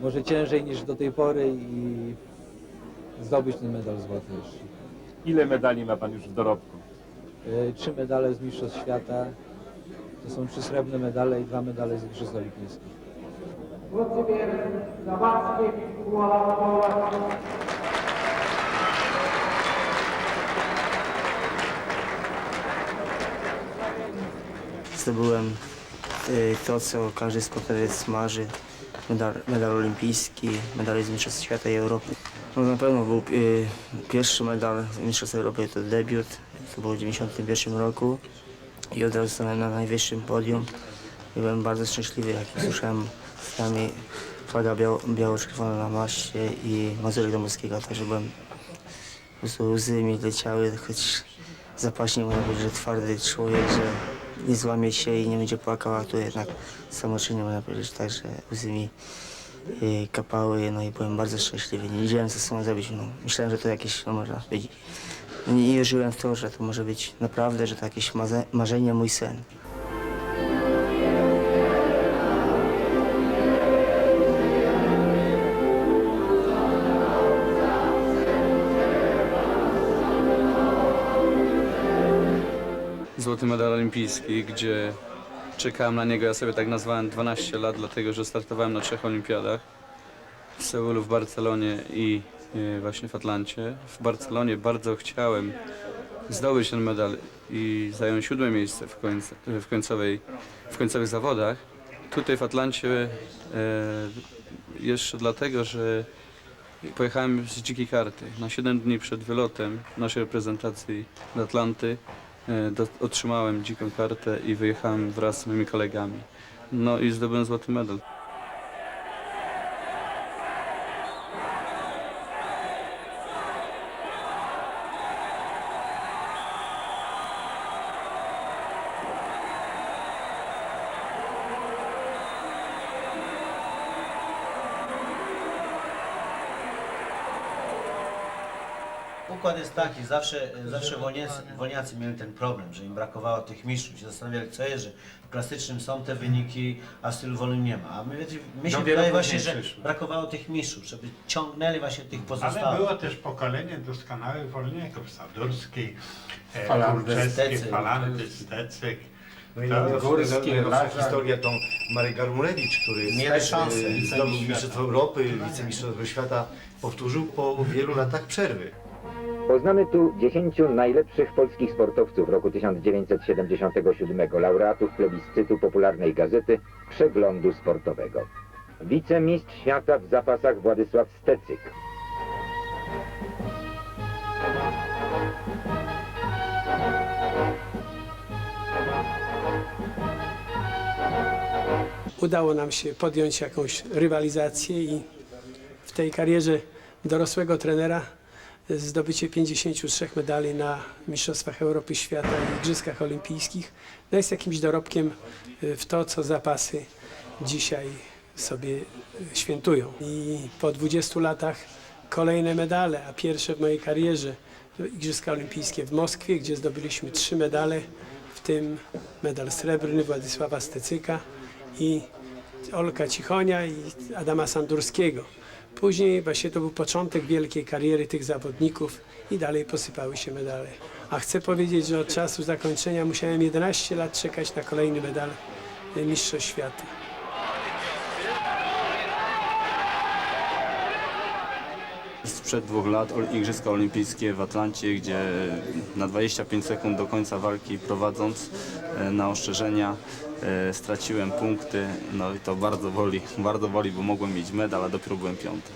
może ciężej niż do tej pory i zdobyć ten medal złoty jeszcze. Ile medali ma Pan już w dorobku? E, Trzy medale z Mistrzostw Świata, to są trzy srebrne medale i dwa medale z Igrzysk Olimpijskich. Włodzimierz Zawadzki, Kuala Zdobyłem y, to, co każdy sportowiec marzy. Medal, medal olimpijski, medal z Mistrzostw Świata i Europy. No na pewno był y, pierwszy medal z Mistrzostw Europy, to debiut. To było w 1991 roku i od razu stanąłem na najwyższym podium. I byłem bardzo szczęśliwy, jak usłyszałem z nami flaga biało, biało-czerwona na maście i Mazurek Dąbrowskiego, także byłem po prostu łzy mi leciały, choć zapaśnie powiedzieć, że twardy człowiek, że nie złamie się i nie będzie płakał, a tu jednak samoczynnie można powiedzieć tak, że łzy mi y, kapały, no i byłem bardzo szczęśliwy. Nie wiedziałem, co z sobą zrobić. No, myślałem, że to jakieś, no można powiedzieć, nie wierzyłem w to, że to może być naprawdę, że to jakieś marzenie, mój sen. złoty medal olimpijski, gdzie czekałem na niego. Ja sobie tak nazwałem 12 lat, dlatego że startowałem na trzech olimpiadach. W Seulu, w Barcelonie i e, właśnie w Atlancie. W Barcelonie bardzo chciałem zdobyć ten medal i zająć siódme miejsce w, w, końcowej, w końcowych zawodach. Tutaj w Atlancie e, jeszcze dlatego, że pojechałem z dzikiej karty. Na 7 dni przed wylotem naszej reprezentacji do Atlanty do, otrzymałem dziką kartę i wyjechałem wraz z moimi kolegami. No i zdobyłem złoty medal. Układ jest taki, zawsze, zawsze wolniacy, wolniacy mieli ten problem, że im brakowało tych mistrzów. Się zastanawiali, co jest, że w klasycznym są te wyniki, a w stylu wolnym nie ma. A my, wiecie, mi się Dopiero wydaje właśnie, później że brakowało tych mistrzów, żeby ciągnęli właśnie tych Ale pozostałych. było też pokolenie doskonałych wolników, Sadurski, e, Falandy, Kurczewski, Stecyk. Falandy, Stecyk. No i To Górski, najlepsza Lazar. historia to Marek Garmulewicz, który też, szansę, e, wicemistrz zdobył świata. Mistrzostwo Europy, wicemistrzostwo świata, powtórzył po wielu latach przerwy. Poznamy tu 10 najlepszych polskich sportowców roku 1977, laureatów plebiscytu popularnej gazety Przeglądu Sportowego. Wicemistrz świata w zapasach Władysław Stecyk. udało nam się podjąć jakąś rywalizację i w tej karierze dorosłego trenera zdobycie 53 medali na Mistrzostwach Europy Świata i Igrzyskach Olimpijskich no jest jakimś dorobkiem y, w to, co zapasy dzisiaj sobie y, świętują. I po 20 latach kolejne medale, a pierwsze w mojej karierze Igrzyska Olimpijskie w Moskwie, gdzie zdobyliśmy trzy medale, w tym medal srebrny Władysława Stecyka i Olka Cichonia i Adama Sandurskiego. Później właśnie to był początek wielkiej kariery tych zawodników i dalej posypały się medale. A chcę powiedzieć, że od czasu zakończenia musiałem 11 lat czekać na kolejny medal y, Mistrzostw Świata. Sprzed dwóch lat Igrzyska Olimpijskie w Atlancie, gdzie na 25 sekund do końca walki prowadząc e, na ostrzeżenia e, straciłem punkty. No i to bardzo boli, bardzo boli, bo mogłem mieć medal, a dopiero byłem piąty.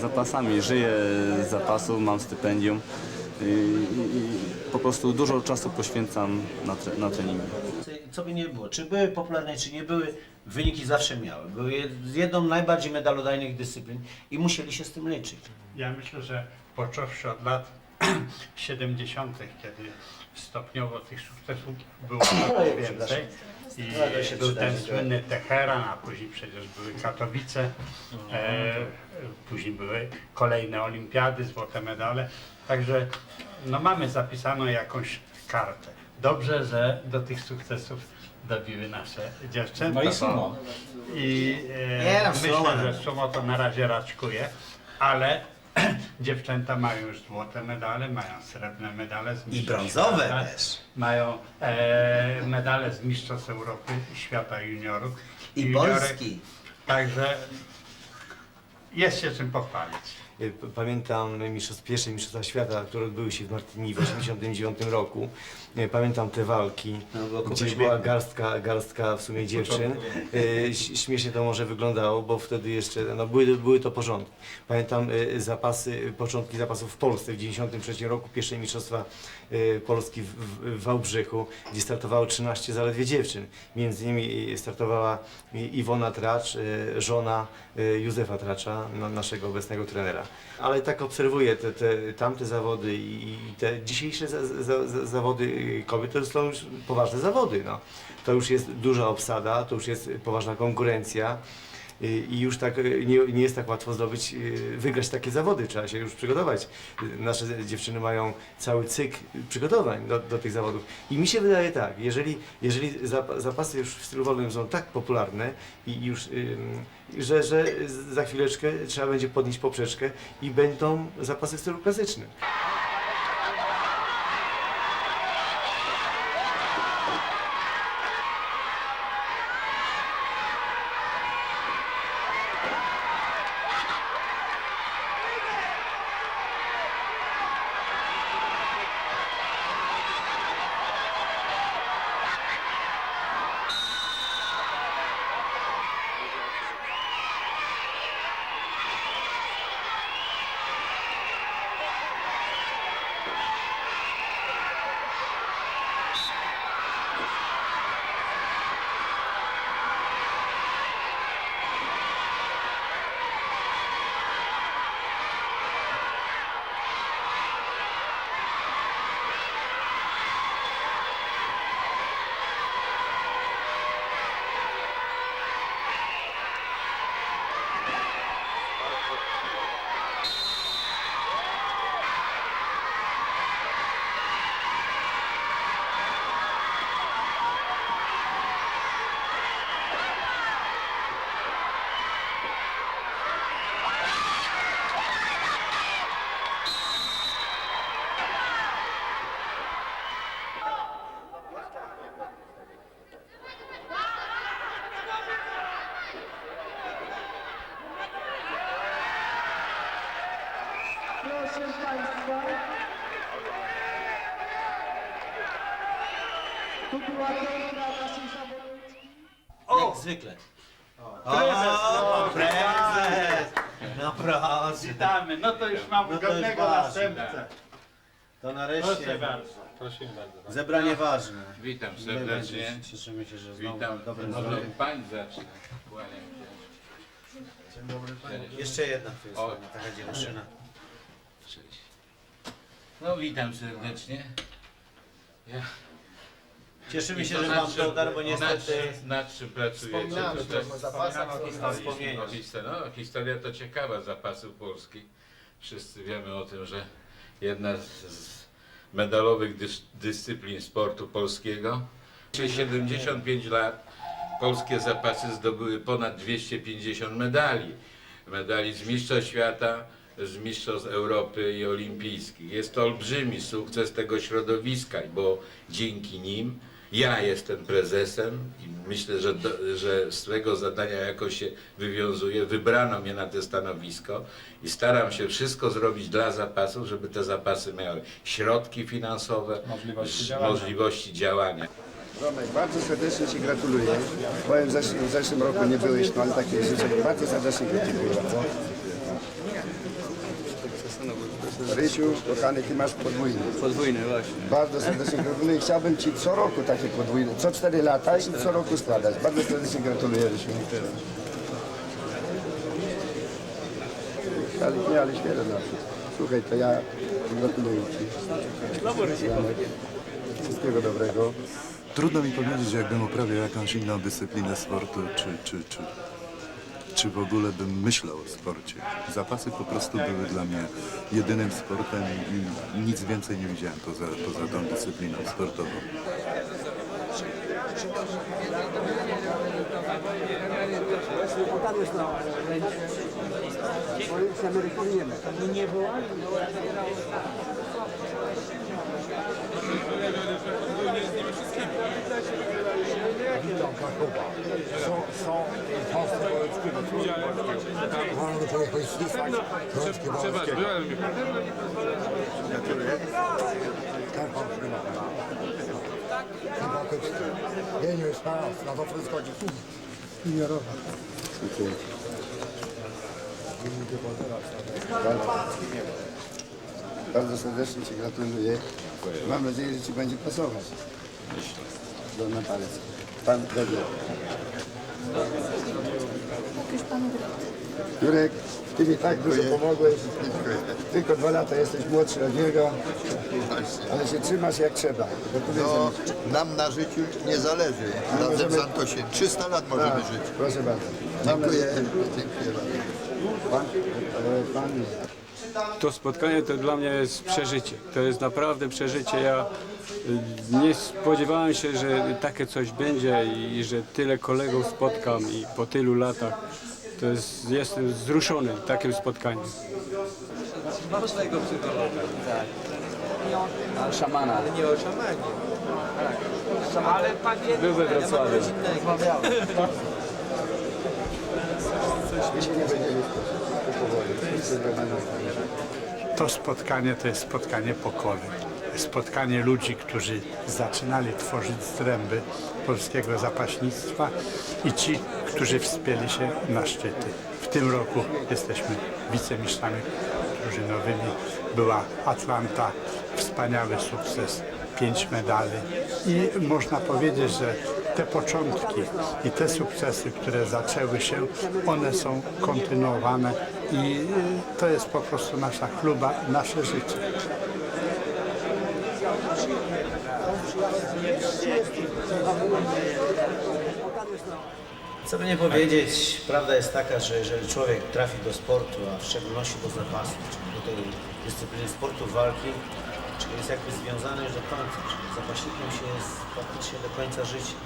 Zapasami żyję z zapasu, mam stypendium. i, i, i po prostu dużo czasu poświęcam na, tre, na treningi. Co by nie było, czy były popularne, czy nie były, wyniki zawsze miały. Były jed- jedną z najbardziej medalodajnych dyscyplin i musieli się z tym liczyć. Ja myślę, że począwszy od lat 70., kiedy stopniowo tych sukcesów było coraz więcej i był ten słynny Teheran, a później przecież były Katowice, e, później były kolejne olimpiady, złote medale. Także no mamy zapisaną jakąś kartę. Dobrze, że do tych sukcesów dobiły nasze dziewczęta. No i sumo. I Nie, e, no, myślę, sumo, że no. sumo to na razie raczkuje, ale dziewczęta mają już złote medale, mają srebrne medale z I Mistrzostw brązowe Świata, też. Mają e, medale z Mistrzostw Europy, Świata Juniorów. I juniorek. Polski. Także jest się czym pochwalić. Y, p- Pamiętam mistrzostw, pierwsze Mistrzostwa Świata, które odbyły się w Martyni w 1989 roku. Y, Pamiętam te walki, No, było kupę gdzie śmiechu. była garstka, garstka w sumie dziewczyn. Y, ś- Śmiesznie to może wyglądało, bo wtedy jeszcze no, były, były to porządki. Pamiętam y, zapasy, początki zapasów w Polsce w 1993 roku, pierwsze Mistrzostwa y, Polski w, w, w Wałbrzychu, gdzie startowało 13 zaledwie dziewczyn. Między innymi y, startowała i- Iwona Tracz, y, żona y, Józefa Tracza, no, naszego obecnego trenera. Ale tak obserwuję te, te, tamte zawody i te dzisiejsze za, za, za, zawody kobiet to są już poważne zawody. No. To już jest duża obsada, to już jest poważna konkurencja. Y, I już tak y, nie, nie jest tak łatwo zdobyć, y, wygrać takie zawody, trzeba się już przygotować. Nasze dziewczyny mają cały cykl przygotowań do, do tych zawodów. I mi się wydaje tak, jeżeli, jeżeli zap- zapasy już w stylu wolnym są tak popularne i już, że, że za chwileczkę trzeba będzie podnieść poprzeczkę i będą zapasy w stylu klasycznym. Proszę Państwa. Zawodniczki. Jak zwykle. Prezes! O, prezes! No proszę. Witamy, no to już mam No to już godnego ważne. następcę. To Proszę nareszcie bardzo. Prosimy bardzo. zebranie ważne. Witam My serdecznie. będzie- Cieszymy się, że znowu Witam. dobrym Może zdrowiu. pań zacznę. Kłaniam się. Jeszcze jedna tu O. jest taka dziewczyna. Cześć. No witam serdecznie. Ja, Cieszymy się, że na Wam to dar, bo niestety czym- Nad czym pracujecie? Zapasach, o historii. wspomnieniach. O historii. No, historia to ciekawa zapasów Polski. Wszyscy wiemy o tym, że jedna z, z medalowych dys, dyscyplin sportu polskiego. Przez 75 lat polskie zapasy zdobyły ponad 250 medali. Medali z Mistrzostw Świata, z Mistrzostw Europy i Olimpijskich. Jest to olbrzymi sukces tego środowiska, bo dzięki nim ja jestem prezesem i myślę, że, do, że z tego zadania jakoś się wywiązuję. Wybrano mnie na to stanowisko i staram się wszystko zrobić dla zapasów, żeby te zapasy miały środki finansowe, Możliwości działania. możliwości działania. Romek, bardzo serdecznie Ci gratuluję. Powiem, w zeszłym, w zeszłym roku nie byłeś, no ale takie życzę. Bardzo serdecznie gratuluję. Rysiu, kochany, ty masz podwójny. Podwójny właśnie. Bardzo serdecznie gratuluję. Chciałbym Ci co roku takie podwójne, co 4 lata i co roku składać. Bardzo serdecznie gratuluję, Rysiu. Ale nie, ale zawsze. Słuchaj, to ja gratuluję Ci. Wszystkiego dobrego. Trudno mi powiedzieć, jakbym uprawiał jakąś inną dyscyplinę sportu, czy, czy, czy, czy w ogóle bym myślał o sporcie. Zapasy po prostu były dla mnie jedynym sportem i, nic więcej nie widziałem poza, poza tą dyscypliną sportową. Witam Krakowa. Są, są Państwo Wałęckiego, Wolno do Polskiego Wałęckie Wałęckiego. Gratuluję. Karpał Szymon. Sympatyczny. Geniusz, pas, na zawsze schodzi. Juniorowa. Bardzo serdecznie Ci gratuluję. Mam nadzieję, że Ci będzie pasować. Do na palec. Pan Debiel. Jurek, Ty mi tak dużo pomogłeś. Tylko dwa lata jesteś młodszy od niego, ale się trzymasz jak trzeba. No, nam na życiu nie zależy. Razem możemy- z Antosiem 300 lat możemy Tak, żyć. Proszę bardzo. Mam Dziękuję. nadzieję- Dziękuję bardzo. Pan, e, pan To spotkanie to dla mnie jest przeżycie. To jest naprawdę przeżycie. Ja y, nie spodziewałem się, że takie coś będzie i że tyle kolegów spotkam i po tylu latach. To jest, jestem wzruszony takim spotkaniem. Mam swojego psychologa. Tak. Szamana. Ale nie o szamanie. Tak. Ale pan wie, Był we Wrocławiu. nie będziemy To spotkanie to jest spotkanie pokory. Spotkanie ludzi, którzy zaczynali tworzyć zręby polskiego zapaśnictwa i ci, którzy wspięli się na szczyty. W tym roku jesteśmy wicemistrzami drużynowymi. Była Atlanta, wspaniały sukces, pięć medali i można powiedzieć, że te początki i te sukcesy, które zaczęły się, one są kontynuowane i y, to jest po prostu nasza chluba, nasze życie. Co by nie powiedzieć, prawda jest taka, że jeżeli człowiek trafi do sportu, a w szczególności do zapasu, czyli do tej dyscypliny sportu walki, czyli jest jakby związany już do końca, czyli zapaśnikiem się jest praktycznie do końca życia.